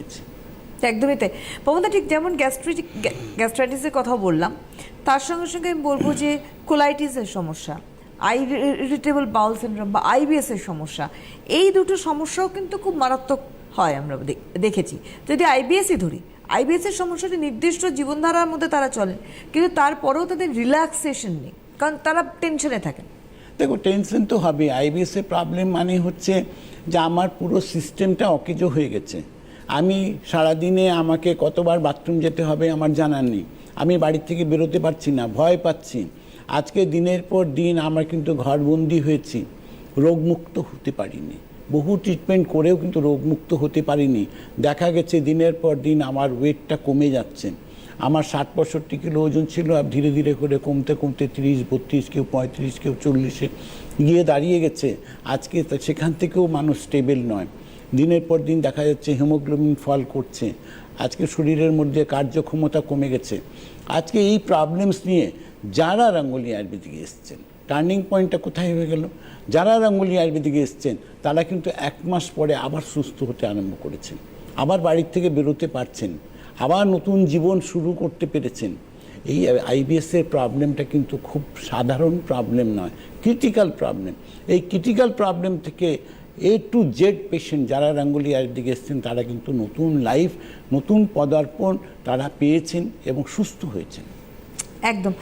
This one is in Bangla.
হয়েছে। একদমই তাই পবনদা ঠিক যেমন গ্যাস্ট্রিটিক গ্যাস্ট্রাইটিসের কথা বললাম তার সঙ্গে সঙ্গে আমি বলব যে কোলাইটিসের সমস্যা আই ইরিটেবল বাউল সিনড্রোম বা আইবিএস এর সমস্যা এই দুটো সমস্যাও কিন্তু খুব মারাত্মক হয় আমরা দেখেছি। যদি আইবিএসই ধরি আইবিএস এর সমস্যাটি নির্দিষ্ট জীবনধারার মধ্যে তারা চলেন কিন্তু তারপরেও তাদের রিল্যাক্সেশন নেই কারণ তারা টেনশনে থাকেন। দেখো টেনশন তো হবে আইবিএস এর প্রবলেম মানে হচ্ছে যে আমার পুরো সিস্টেমটা অকেজো হয়ে গেছে। আমি সারাদিনে আমাকে কতবার বাথরুম যেতে হবে আমার জানার নেই। আমি বাড়ি থেকে বেরোতে পারছি না, ভয় পাচ্ছি। আজকে দিনের পর দিন আমরা কিন্তু ঘরবন্দি হয়েছি। রোগমুক্ত হতে পারিনি। বহু ট্রিটমেন্ট করেও কিন্তু রোগমুক্ত হতে পারিনি। দেখা গেছে দিনের পর দিন আমার ওয়েটটা কমে যাচ্ছে। আমার ষাট পঁয়ষট্টি কিলো ওজন ছিল আর ধীরে ধীরে করে কমতে কমতে তিরিশ, বত্রিশ কেউ পঁয়ত্রিশ, কেউ চল্লিশে গিয়ে দাঁড়িয়ে গেছে। আজকে সেখান থেকেও মানুষ স্টেবল নয়। দিনের পর দিন দেখা যাচ্ছে হিমোগ্লোবিন ফল করছে। আজকে শরীরের মধ্যে কার্যক্ষমতা কমে গেছে। আজকে এই প্রবলেমস নিয়ে যারা রাঙ্গুলি আয়ুর্বেদিকে এসছেন টার্নিং পয়েন্টটা কোথায় হয়ে গেল? যারা রাঙ্গুলি আয়ুর্বেদিকে এসছেন, তারা কিন্তু এক মাস পরে আবার সুস্থ হতে আরম্ভ করেছেন। আবার বাড়ির থেকে বেরোতে পারছেন। আবার নতুন জীবন শুরু করতে পেরেছেন। এই আইবিএসের প্রবলেমটা কিন্তু খুব সাধারণ প্রবলেম নয় ক্রিটিক্যাল প্রবলেম এই ক্রিটিক্যাল প্রবলেম থেকে এ টু জেড পেশেন্ট যারা রাঙ্গুলি দিকে এসছেন, তারা কিন্তু নতুন লাইফ নতুন পদার্পণ তারা পেয়েছেন এবং সুস্থ হয়েছেন। একদম।